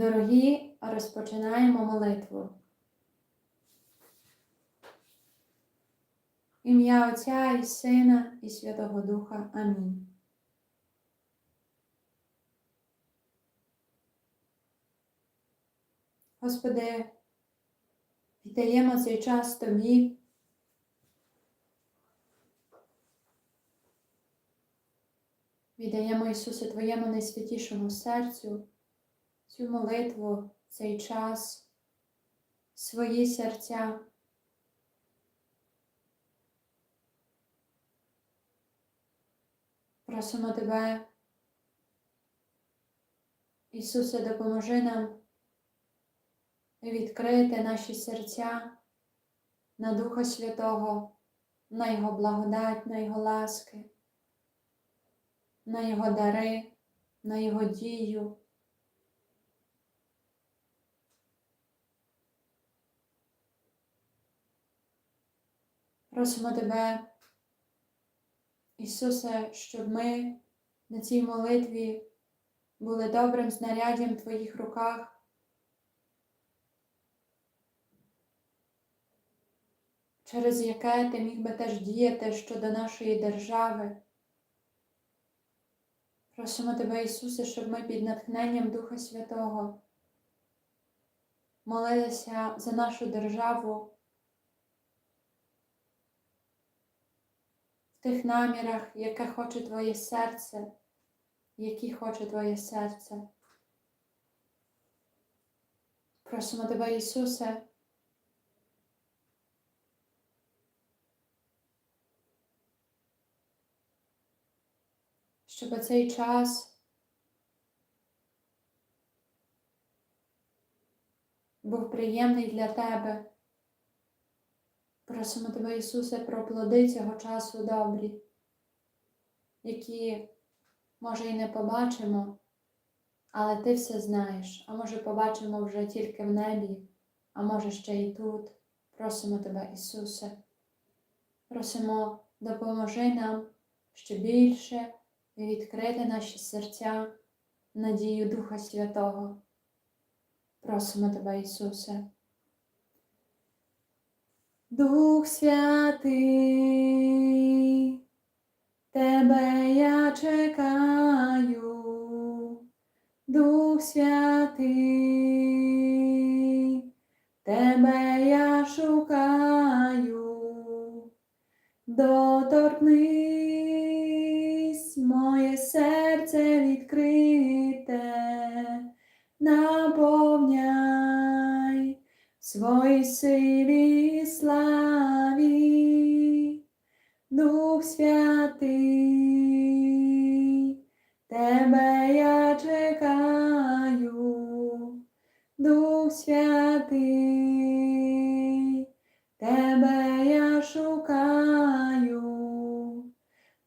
Дорогі, розпочинаємо молитву. Ім'я Отця і Сина і Святого Духа. Амінь. Господи, віддаємо цей час Тобі. Віддаємо Ісусе Твоєму найсвятішому серцю, цю молитву, цей час, свої серця. Просимо Тебе, Ісусе, допоможи нам відкрити наші серця на Духа Святого, на Його благодать, на Його ласки, на Його дари, на Його дію. Просимо Тебе, Ісусе, щоб ми на цій молитві були добрим знаряддям в Твоїх руках, через яке Ти міг би теж діяти щодо нашої держави. Просимо Тебе, Ісусе, щоб ми під натхненням Духа Святого молилися за нашу державу. в тих намірах, яке хоче Твоє серце, які хоче Твоє серце. Просимо Тебе, Ісусе, щоб цей час був приємний для Тебе. Просимо Тебе, Ісусе, про плоди цього часу добрі, які, може, і не побачимо, але Ти все знаєш, а може, побачимо вже тільки в небі, а може ще і тут. Просимо Тебе, Ісусе. Просимо, допоможи нам ще більше відкрити наші серця, надію Духа Святого. Просимо Тебе, Ісусе. Дух Святий, Тебе я чекаю, Дух Святий, Тебе я шукаю, доторкнись, моє серце відкрите, наповняй своїй силі славі, Дух Святий, Тебе я чекаю, Дух Святий, Тебе я шукаю,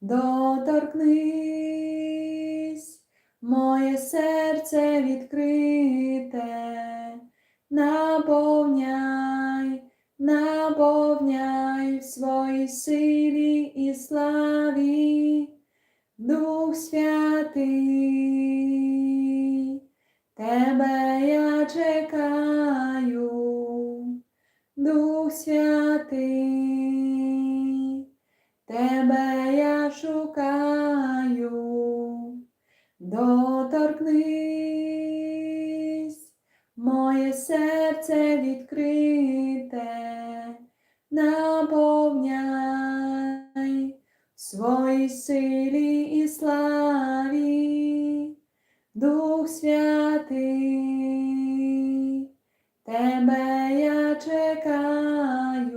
доторкнись, моє серце відкрите своїй силі і славі, Дух Святий, Тебе я чекаю, Дух Святий, Тебе я шукаю, доторкнись, моє серце відкрите, наповняй своїй силі і славі, Дух Святий, Тебе я чекаю,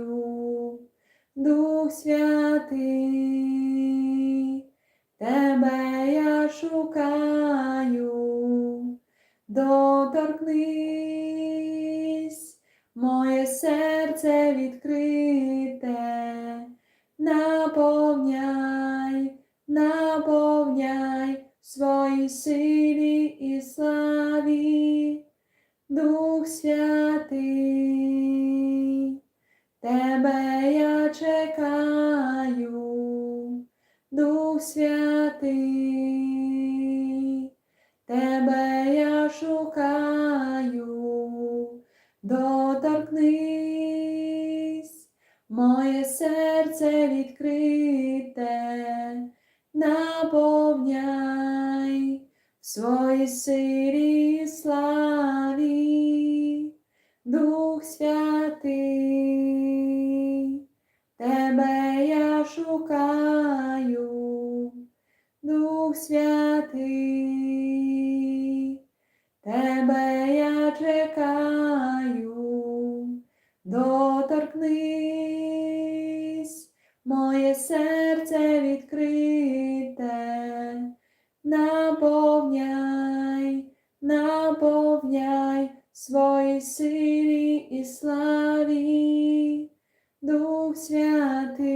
Дух Святий, Тебе я шукаю, доторкнись, моє серце відкрите, наповняй, наповняй в своїй силі і славі, Дух Святий, Тебе я чекаю, Дух Святий, відкрите, наповняй в своїй Дух Святий,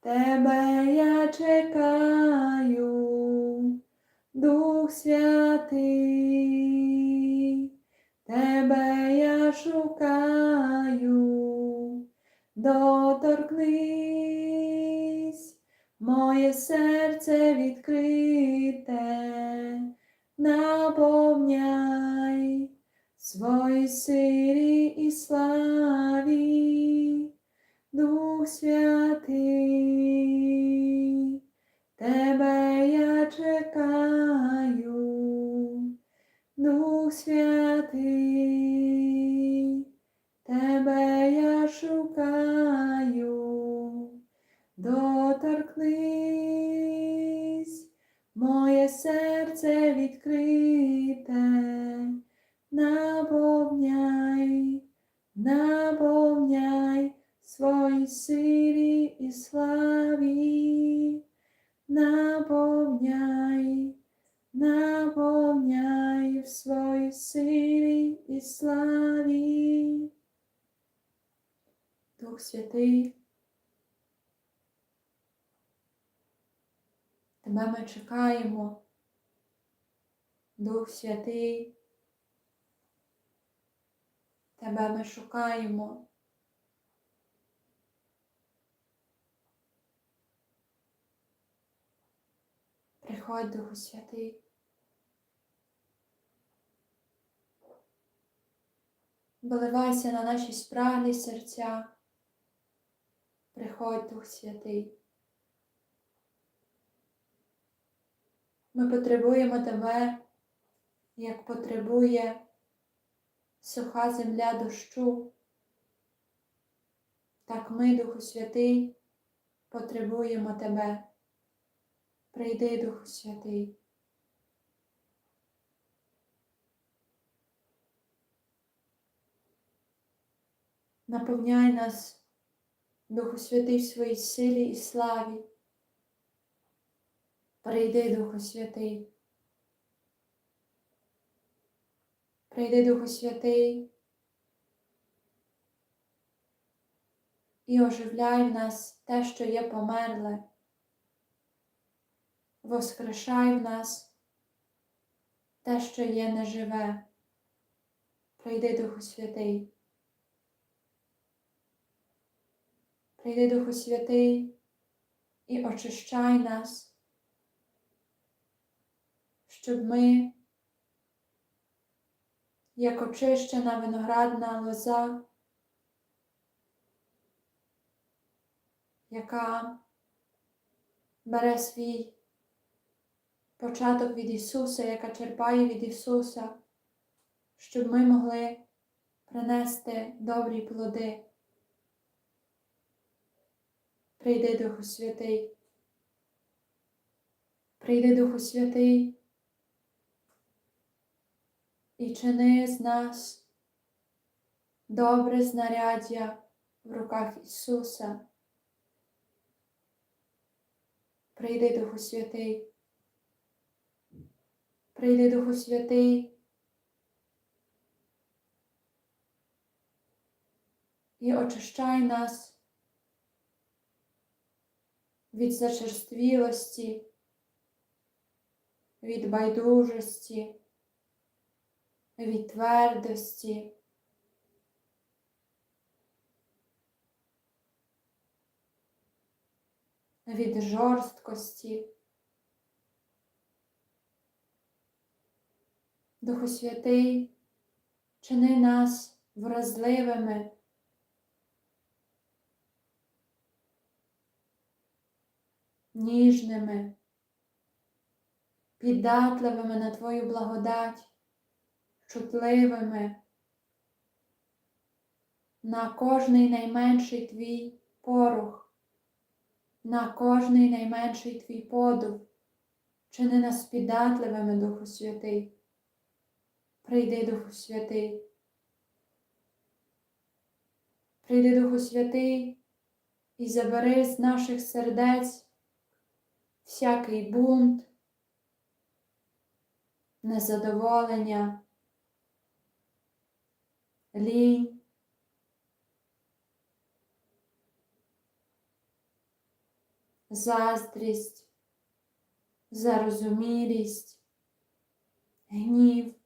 Тебе я чекаю, Дух Святий, Тебе я шукаю, доторкнись, моє серце відкрите, наповняй свої силі і славі, Дух Святий, Тебе я чекаю, Дух Святий, Тебе я шукаю, доторкнись, моє серце відкрите, свої силі і славі, наповняй, наповняй в своїй силі і славі. Дух Святий, Тебе ми чекаємо, Дух Святий, Тебе ми шукаємо. Приходь, Духу Святий. Виливайся на наші спраглі серця. Приходь, Дух Святий. Ми потребуємо Тебе, як потребує суха земля дощу. Так ми, Духу Святий, потребуємо Тебе. Прийди, Духу Святий. Наповняй нас, Духу Святий, в своїй силі і славі. Прийди, Духу Святий. Прийди, Духу Святий, і оживляй в нас те, що є померле. Воскрешай в нас те, що є неживе. Прийди, Духу Святий. Прийди, Духу Святий, і очищай нас, щоб ми, як очищена виноградна лоза, яка бере свій початок від Ісуса, яка черпає від Ісуса, щоб ми могли принести добрі плоди. Прийди, Духу Святий. Прийди, Духу Святий, і чини з нас добре знаряддя в руках Ісуса. Прийди, Духу Святий. Прийди, Духу Святий. І очищай нас від зачерствілості, від байдужості, від твердості. Від жорсткості. Духу Святий, чини нас вразливими. Ніжними, піддатливими на Твою благодать, чутливими на кожний найменший твій порух, на кожний найменший твій подув, чини нас піддатливими, Духу Святий. Прийди, Духу Святий. Прийди, Духу Святий, і забери з наших сердець всякий бунт, незадоволення, лінь. Заздрість, зарозумілість, гнів.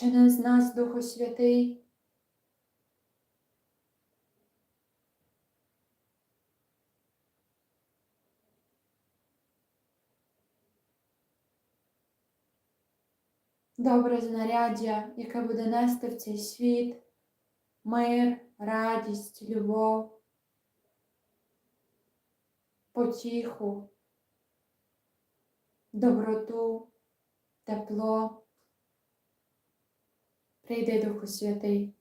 Чини з нас, Духу Святий, добре знаряддя, яке буде нести в цей світ мир, радість, любов, потіху, доброту, тепло. Прийди, Духу Святий.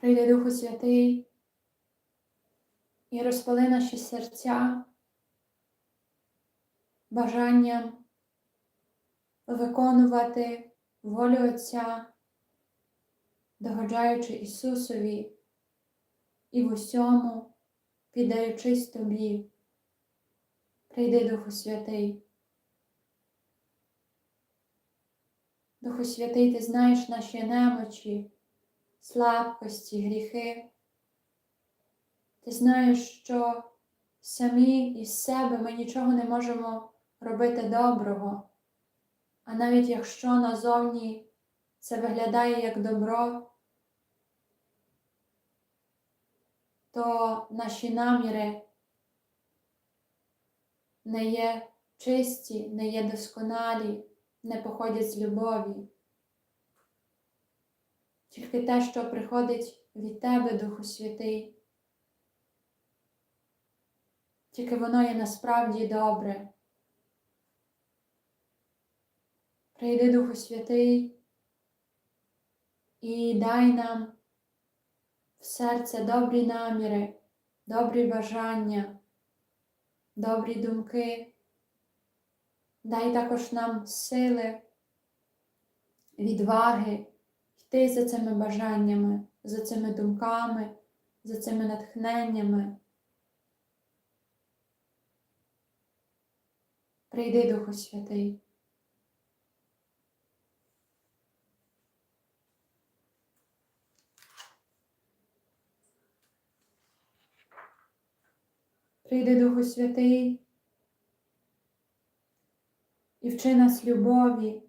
Прийди, Духу Святий, і розпали наші серця бажанням виконувати волю Отця, догоджаючи Ісусові і в усьому піддаючись Тобі. Прийди, Духу Святий. Духу Святий, Ти знаєш наші немочі, слабкості, гріхи. Ти знаєш, що самі із себе ми нічого не можемо робити доброго, а навіть якщо назовні це виглядає як добро, то наші наміри не є чисті, не є досконалі, не походять з любові. Тільки те, що приходить від Тебе, Духу Святий, тільки воно є насправді добре. Прийди, Духу Святий, і дай нам в серце добрі наміри, добрі бажання, добрі думки. Дай також нам сили, відваги йти за цими бажаннями, за цими думками, за цими натхненнями. Прийди, Духу Святий. Прийди, Духу Святий, і вчи нас любові.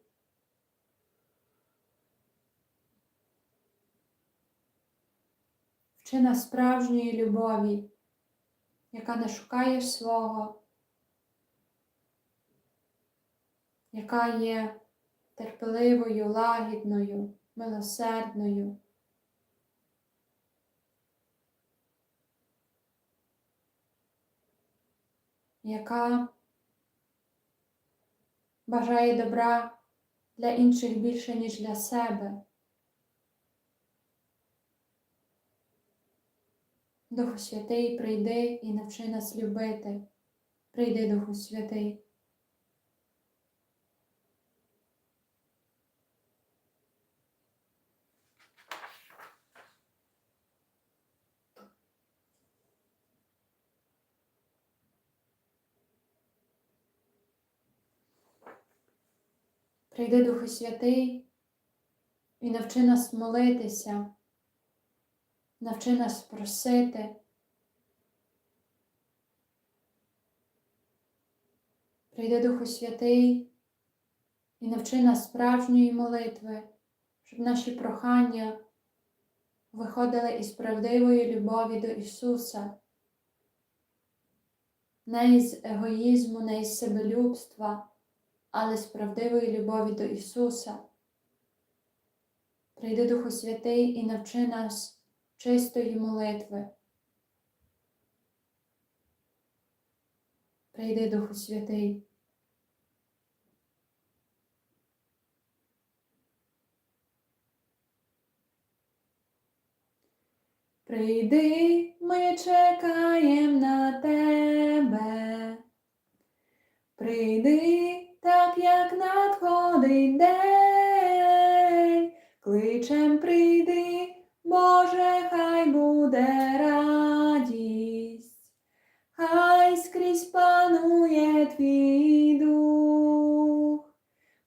Вчи нас справжньої любові, яка не шукає свого, яка є терпеливою, лагідною, милосердною. Яка бажає добра для інших більше, ніж для себе. Духу Святий, прийди і навчи нас любити. Прийди, Духу Святий. Прийди, Духу Святий, і навчи нас молитися, навчи нас просити. Прийди, Духу Святий, і навчи нас справжньої молитви, щоб наші прохання виходили із правдивої любові до Ісуса, не із егоїзму, не із себелюбства, але з правдивої любові до Ісуса. Прийди Духу Святий і навчи нас чистої молитви. Прийди Духу Святий. Прийди, ми чекаєм на тебе. Прийди, так як надходить день, кличем прийди, Боже, хай буде радість, хай скрізь панує твій дух.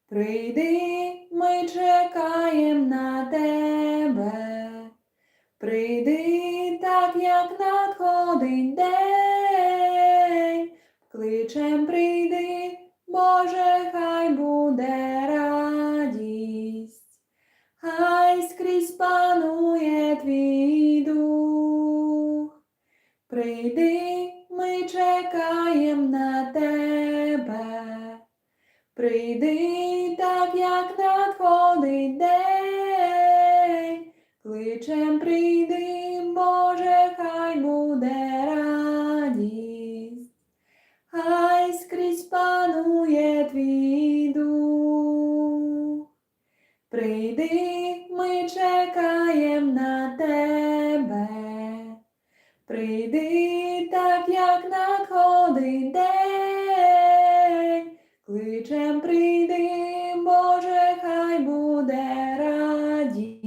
Прийди, ми чекаєм на тебе. Прийди, так як надходить день, кличем прийди, хай буде радість, хай скрізь панує твій дух. Прийди, ми чекаєм на тебе. Прийди, так як надходить день, кличем прийди, Боже, хай буде радість, хай скрізь панує твій Прийди, так як надходить день, кличем прийди, Боже, хай буде радість,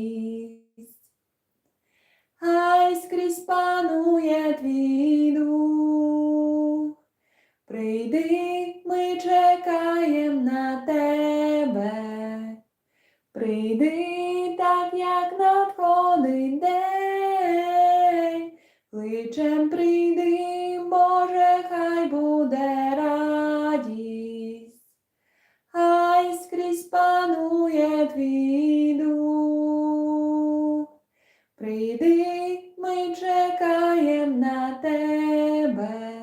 хай скрізь панує твій дух. Прийди, ми чекаєм на тебе. Прийди, так як надходить день, кличем прийди, Боже, хай буде радість, хай скрізь панує твій дух. Прийди, ми чекаєм на тебе.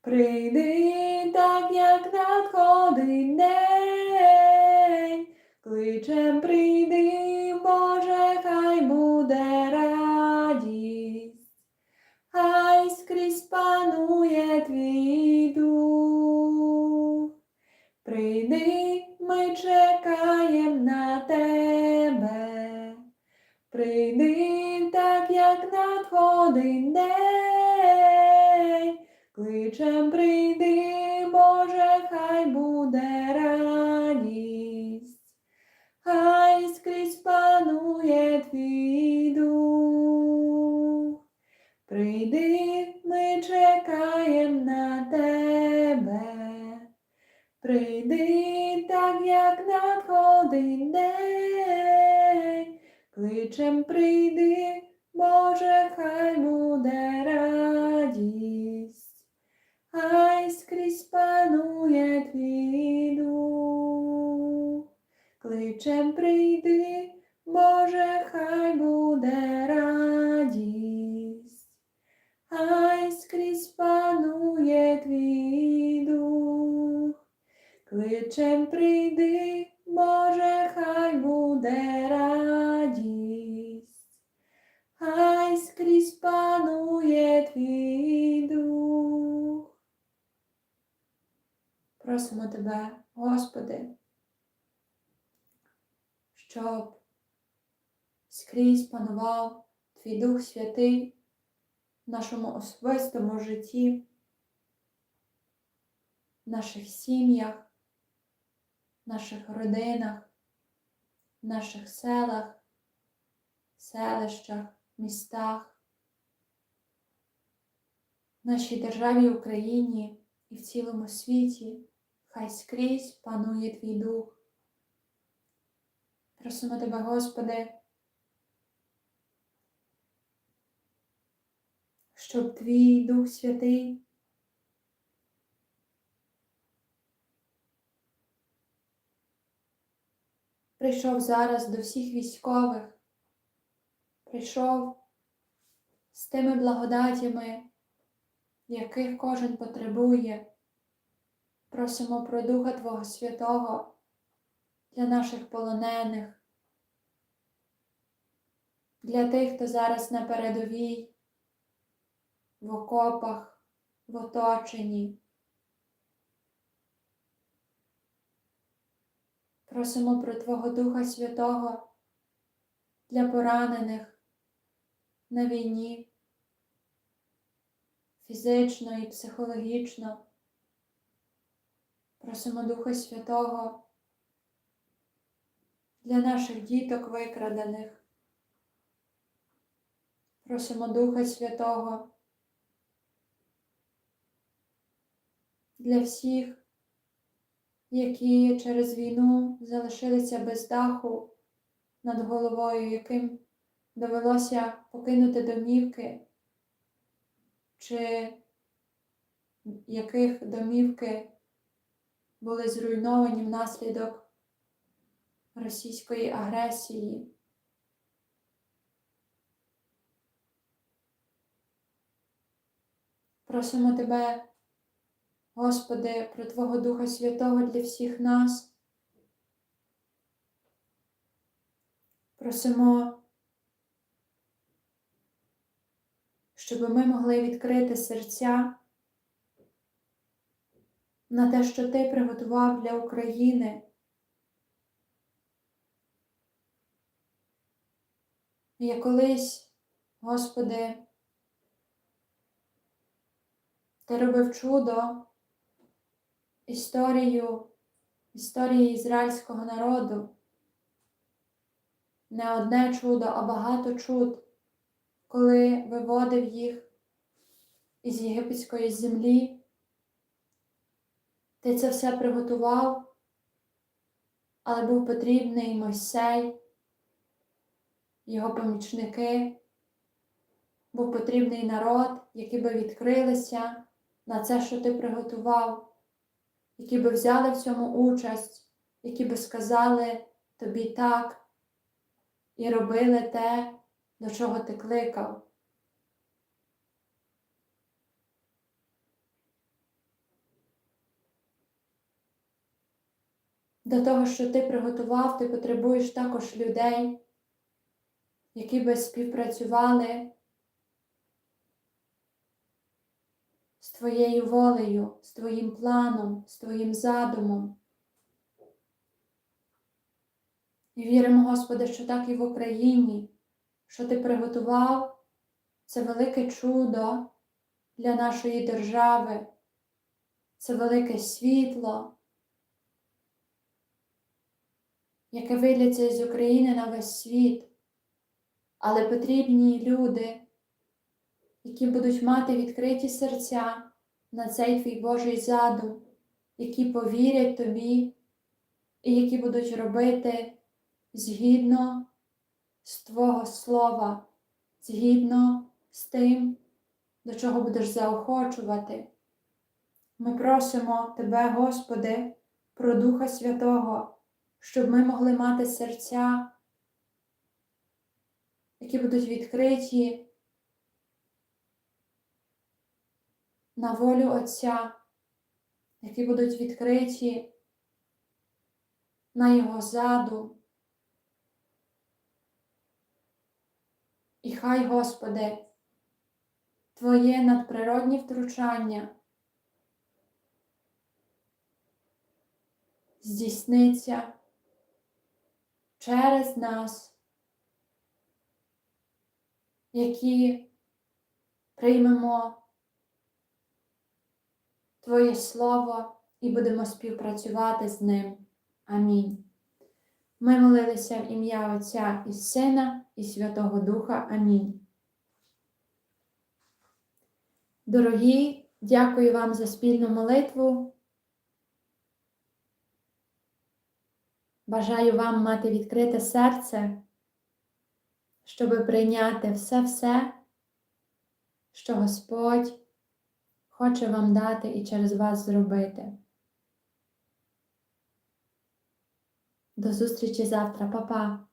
Прийди, так як надходить день, кличем прийди, кличем прийди, Боже, хай буде радість, хай скрізь панує твій дух. Прийди, ми чекаєм на тебе. Прийди, так як надходить день, кличем прийди, Боже, хай буде панує твій дух, кличем прийди, Боже, хай буде радість, хай скрізь панує твій дух, кличем прийди, Боже, хай буде радість, Просимо тебе, Господи, щоб скрізь панував Твій Дух Святий в нашому особистому житті, в наших сім'ях, в наших родинах, в наших селах, селищах, містах, в нашій державі Україні і в цілому світі. Хай скрізь панує твій дух. Просимо тебе, Господи, щоб твій Дух Святий прийшов зараз до всіх військових, прийшов з тими благодатями, яких кожен потребує. Просимо про Духа Твого Святого для наших полонених, для тих, хто зараз на передовій, в окопах, в оточенні. Просимо про Твого Духа Святого для поранених на війні, фізично і психологічно. Просимо Духа Святого для наших діток викрадених. Просимо Духа Святого для всіх, які через війну залишилися без даху над головою, яким довелося покинути домівки, чи яких домівки були зруйновані внаслідок російської агресії. Просимо Тебе, Господи, про Твого Духа Святого для всіх нас. Просимо, щоб ми могли відкрити серця на те, що Ти приготував для України. Я колись, Господи, Ти робив чудо, історію, історії ізраїльського народу. Не одне чудо, а багато чуд, коли виводив їх із єгипетської землі. Ти це все приготував, але був потрібний Мойсей, його помічники, був потрібний народ, які би відкрилися на це, що ти приготував, які би взяли в цьому участь, які би сказали тобі так і робили те, до чого ти кликав. До того, що ти приготував, ти потребуєш також людей, які би співпрацювали з твоєю волею, з твоїм планом, з твоїм задумом. І віримо, Господи, що так і в Україні, що Ти приготував. Це велике чудо для нашої держави, це велике світло, яке виліться із України на весь світ, але потрібні люди, які будуть мати відкриті серця на цей твій Божий задум, які повірять тобі і які будуть робити згідно з Твого Слова, згідно з тим, до чого будеш заохочувати. Ми просимо Тебе, Господи, про Духа Святого, щоб ми могли мати серця, які будуть відкриті на волю Отця, які будуть відкриті на Його задум. І хай, Господи, Твоє надприродні втручання здійсниться через нас, які приймемо Твоє Слово і будемо співпрацювати з ним. Амінь. Ми молилися в ім'я Отця і Сина, і Святого Духа. Амінь. Дорогі, дякую вам за спільну молитву. Бажаю вам мати відкрите серце, щоб прийняти все-все, що Господь хоче вам дати і через вас зробити. До зустрічі завтра, Па-па!